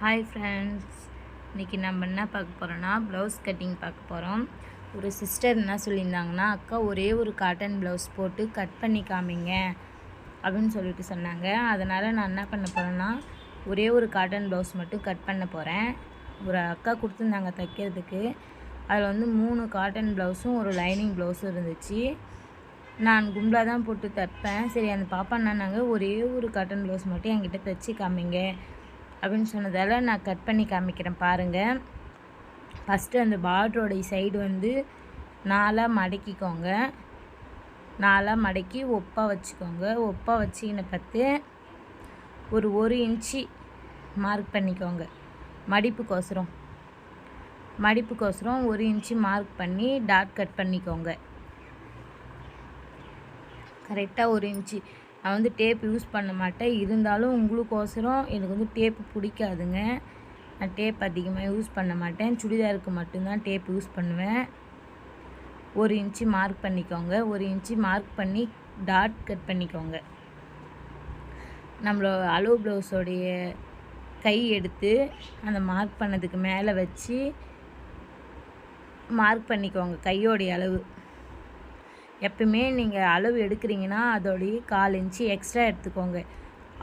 Hi friends இன்றைக்கி நம்ம என்ன பார்க்க போகிறோன்னா ப்ளவுஸ் கட்டிங் பார்க்க போகிறோம் ஒரு சிஸ்டர் என்ன சொல்லியிருந்தாங்கன்னா அக்கா ஒரே ஒரு காட்டன் ப்ளவுஸ் போட்டு கட் பண்ணி காமிங்க அப்படின்னு சொல்லிட்டு சொன்னாங்க. அதனால் நான் என்ன பண்ண போகிறேன்னா ஒரே ஒரு காட்டன் ப்ளவுஸ் மட்டும் கட் பண்ண போகிறேன் ஒரு அக்கா கொடுத்துருந்தாங்க தைக்கிறதுக்கு. அதில் வந்து மூணு காட்டன் ப்ளவுஸும் ஒரு லைனிங் ப்ளவுஸும் இருந்துச்சு. நான் கும்பலாக தான் போட்டு தைப்பேன். சரி அந்த பாப்பா என்னன்னாங்க ஒரே ஒரு காட்டன் ப்ளவுஸ் மட்டும் என்கிட்ட தைச்சி காமிங்க. அப்படின்னு சொன்னதால் நான் கட் பண்ணி காமிக்கிறேன் பாருங்கள் ஃபஸ்ட்டு அந்த பார்டரோடைய சைடு வந்து நாலாக மடக்கிக்கோங்க. நாலாக மடக்கி ஒப்பாக வச்சுக்கோங்க. ஒப்பாக வச்சிக்கின பார்த்து ஒரு ஒரு இன்ச்சு மார்க் பண்ணிக்கோங்க. மடிப்புக்கோசரம். மடிப்புக்கோசரம் ஒரு இன்ச்சு மார்க் பண்ணி டாட் கட் பண்ணிக்கோங்க. கரெக்டாக ஒரு இன்ச்சு நான் வந்து டேப் யூஸ் பண்ண மாட்டேன். இருந்தாலும் உங்களுக்கோசரம் எனக்கு வந்து டேப்பு பிடிக்காதுங்க. நான் டேப் அதிகமாக யூஸ் பண்ண மாட்டேன். சுடிதாருக்கு மட்டும்தான் டேப் யூஸ் பண்ணுவேன். ஒரு இன்ச்சு மார்க் பண்ணிக்கோங்க. ஒரு இன்ச்சு மார்க் பண்ணி டாட் கட் பண்ணிக்கோங்க. நம்மளோட அலோ ப்ளவுஸோடைய கை எடுத்து அந்த மார்க் பண்ணதுக்கு மேலே வச்சு மார்க் பண்ணிக்கோங்க. கையோடைய அளவு. எப்பவுமே நீங்கள் அளவு எடுக்கிறீங்கன்னா அதோடைய கால் இன்ச்சு எக்ஸ்ட்ரா எடுத்துக்கோங்க.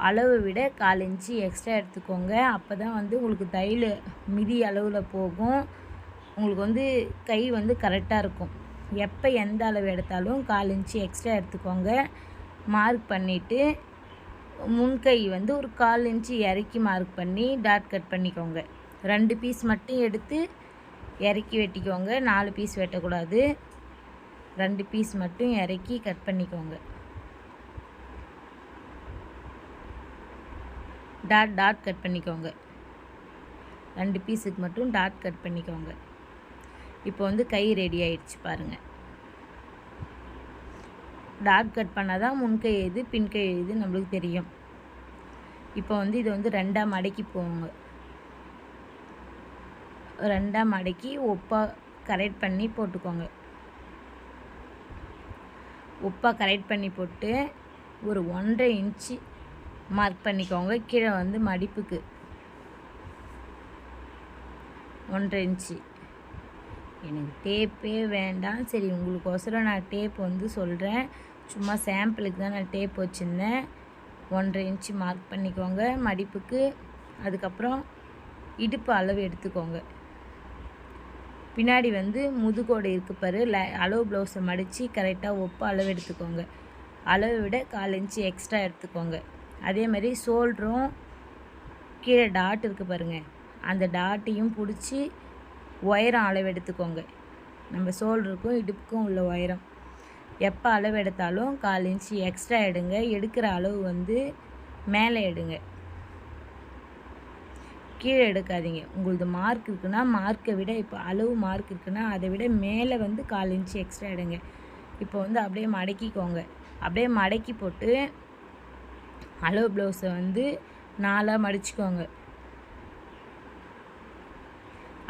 அளவை விட கால் இன்ச்சு எக்ஸ்ட்ரா எடுத்துக்கோங்க. அப்போ தான் வந்து உங்களுக்கு தையல் மிதி அளவில் போகும். உங்களுக்கு வந்து கை வந்து கரெக்டாக இருக்கும். எப்போ எந்த அளவு எடுத்தாலும் கால் இன்ச்சு எக்ஸ்ட்ரா எடுத்துக்கோங்க. மார்க் பண்ணிவிட்டு முன்கை வந்து ஒரு கால் இன்ச்சு இறக்கி மார்க் பண்ணி டாட் கட் பண்ணிக்கோங்க. ரெண்டு பீஸ் மட்டும் எடுத்து இறக்கி வெட்டிக்கோங்க. நாலு பீஸ் வெட்டக்கூடாது. ரெண்டு பீஸ் மட்டும் இறக்கி கட் பண்ணிக்கோங்க. டாட் டாட் கட் பண்ணிக்கோங்க. ரெண்டு பீஸுக்கு மட்டும் டாட் கட் பண்ணிக்கோங்க. இப்போ வந்து கை ரெடி ஆயிடுச்சு பாருங்கள் டாட் கட் பண்ணால் தான் முன்கை எது பின்கை எது நம்மளுக்கு தெரியும். இப்போ வந்து இதை வந்து ரெண்டாக மடக்கி போங்க. ரெண்டாக மடக்கி ஒப்பாக கரெக்ட் பண்ணி போட்டுக்கோங்க. உப்பாக கரெக்ட் பண்ணி போட்டு ஒரு ஒன்றரை இன்ச்சு மார்க் பண்ணிக்கோங்க. கீழே வந்து மடிப்புக்கு. ஒன்றரை இன்ச்சு. எனக்கு டேப்பே வேண்டாம். சரி உங்களுக்கோசரம் நான் டேப் வந்து சொல்கிறேன் சும்மா சாம்பிளுக்கு தான் நான் டேப் வச்சுருந்தேன். ஒன்றரை இன்ச்சு மார்க் பண்ணிக்கோங்க மடிப்புக்கு. அதுக்கப்புறம் இடுப்பு அளவு எடுத்துக்கோங்க. பின்னாடி வந்து முதுகோடு இருக்கு பாரு. ல அளவு ப்ளவுஸை மடித்து கரெக்டாக ஒப்பு அளவு எடுத்துக்கோங்க. அளவை விட கால் இன்ச்சு எக்ஸ்ட்ரா எடுத்துக்கோங்க. அதே மாதிரி ஷோல்டரும் கீழே டாட் இருக்குது பாருங்கள் அந்த டாட்டையும் பிடிச்சி உயரம் அளவு எடுத்துக்கோங்க. நம்ம ஷோல்டருக்கும் இடுப்புக்கும் உள்ள உயரம் எப்போ அளவு எடுத்தாலும் கால் இன்ச்சு எக்ஸ்ட்ரா எடுங்க. எடுக்கிற அளவு வந்து மேலே எடுங்க. கீழே எடுக்காதீங்க. உங்களது மார்க் இருக்குன்னா மார்க்கை விட இப்போ அளவு மார்க் இருக்குன்னா அதை விட மேலே வந்து கால் இன்ச்சு எக்ஸ்ட்ரா எடுங்க. இப்போ வந்து அப்படியே மடக்கிக்கோங்க. அப்படியே மடக்கி போட்டு அளவு ப்ளவுஸை வந்து நாலாக மடிச்சுக்கோங்க.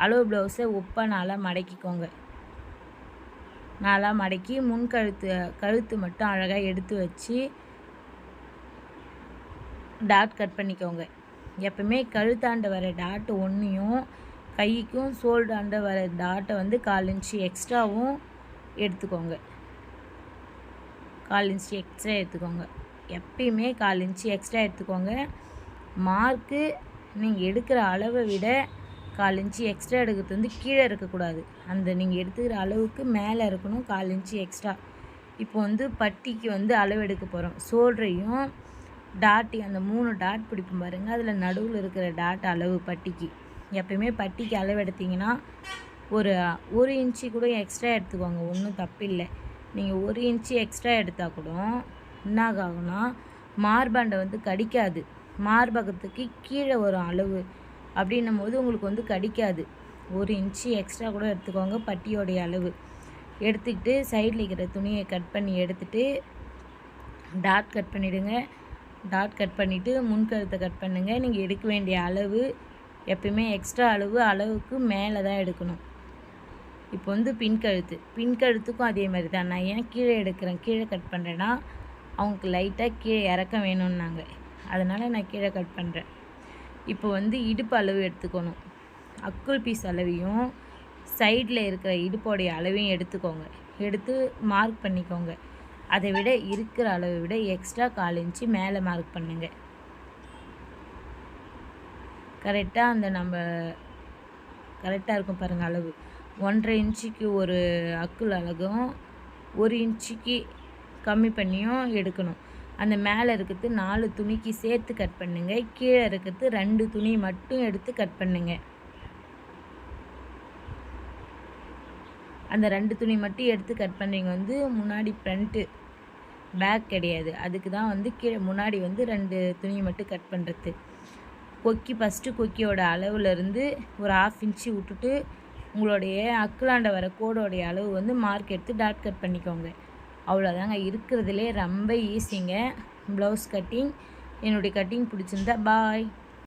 அளவு ப்ளவுஸை உப்பாக நாலாக மடக்கிக்கோங்க. நாலாக மடக்கி முன் கழுத்து கழுத்து மட்டும் அழகாக எடுத்து வச்சு டாட் கட் பண்ணிக்கோங்க. எப்பவுமே கழுத்தாண்ட வர டாட்டு ஒன்றையும் கைக்கும் ஷோல்டாண்ட வர டாட்டை வந்து கால் இன்ச்சு எக்ஸ்ட்ராவும் எடுத்துக்கோங்க. கால் இன்ச்சு எக்ஸ்ட்ரா எடுத்துக்கோங்க. எப்பயுமே கால் இன்ச்சு எக்ஸ்ட்ரா எடுத்துக்கோங்க. மார்க்கு நீங்கள் எடுக்கிற அளவை விட கால் இன்ச்சு எக்ஸ்ட்ரா எடுக்கிறது வந்து கீழே இருக்கக்கூடாது. அந்த நீங்கள் எடுத்துக்கிற அளவுக்கு மேலே இருக்கணும் கால் இன்ச்சு எக்ஸ்ட்ரா இப்போ வந்து பட்டிக்கு வந்து அளவு எடுக்க போகிறோம் சோல்டரையும் டாட் அந்த மூணு டாட் பிடிப்போம் பாருங்கள் அதில் நடுவில் இருக்கிற டாட் அளவு பட்டிக்கு. எப்பயுமே பட்டிக்கு அளவு எடுத்திங்கன்னா ஒரு ஒரு இன்ச்சு கூட எக்ஸ்ட்ரா எடுத்துக்கோங்க. ஒன்றும் தப்பில்லை. நீங்கள் ஒரு இன்ச்சு எக்ஸ்ட்ரா எடுத்தால் கூட என்னாகும்னா மார்பாண்டை வந்து கடிக்காது. மார்பகத்துக்கு கீழே வரும் அளவு. அப்படின்னும் போது உங்களுக்கு வந்து கடிக்காது. ஒரு இன்ச்சு எக்ஸ்ட்ரா கூட எடுத்துக்கோங்க பட்டியோடைய அளவு. எடுத்துக்கிட்டு சைடில் இருக்கிற துணியை கட் பண்ணி எடுத்துகிட்டு டாட் கட் பண்ணிவிடுங்க டாட் கட் பண்ணிவிட்டு முன்கழுத்தை கட் பண்ணுங்கள் நீங்கள் எடுக்க வேண்டிய அளவு எப்பயுமே எக்ஸ்ட்ரா அளவு அளவுக்கு மேலே தான் எடுக்கணும். இப்போ வந்து பின்கழுத்து பின்கழுத்துக்கும் அதே மாதிரி தான். நான் ஏன் கீழே எடுக்கிறேன்? கீழே கட் பண்ணுறேன்னா அவங்களுக்கு லைட்டாக கீழே இறக்கம் வேணும்னாங்க. அதனால் நான் கீழே கட் பண்ணுறேன் இப்போ வந்து இடுப்பு அளவு எடுத்துக்கணும். அக்குள் பீஸ் அளவையும் சைடில் இருக்கிற இடுப்போடைய அளவையும் எடுத்துக்கோங்க. எடுத்து மார்க் பண்ணிக்கோங்க. அதை விட இருக்கிற அளவை விட எக்ஸ்ட்ரா கால் இன்ச்சு மேலே மார்க் பண்ணுங்க. கரெக்டாக அந்த நம்ம கரெக்டாக இருக்கும் பாருங்கள் அளவு. ஒன்றரை இன்ச்சுக்கு ஒரு அக்குள் அழகும் ஒரு இன்ச்சுக்கு கம்மி பண்ணியும் எடுக்கணும். அந்த மேலே இருக்கிறது நாலு துணிக்கு சேர்த்து கட் பண்ணுங்கள் கீழே இருக்கிறது ரெண்டு துணி மட்டும் எடுத்து கட் பண்ணுங்கள் அந்த ரெண்டு துணி மட்டும் எடுத்து கட் பண்ணுறீங்க வந்து முன்னாடி ஃப்ரண்ட்டு பேக் கிடையாது. அதுக்கு தான் வந்து கீழே முன்னாடி வந்து ரெண்டு துணி மட்டும் கட் பண்ணுறது கொக்கி ஃபஸ்ட்டு கொக்கியோட அளவுலேருந்து ஒரு ஆஃப் இன்ச்சு விட்டுட்டு உங்களுடைய அக்குலாண்ட வர கோடோடைய அளவு வந்து மார்க் எடுத்து டாட் கட் பண்ணிக்கோங்க. அவ்வளோதாங்க இருக்கிறதுலே ரொம்ப ஈஸிங்க ப்ளவுஸ் கட்டிங் என்னுடைய கட்டிங் பிடிச்சிருந்தா பாய்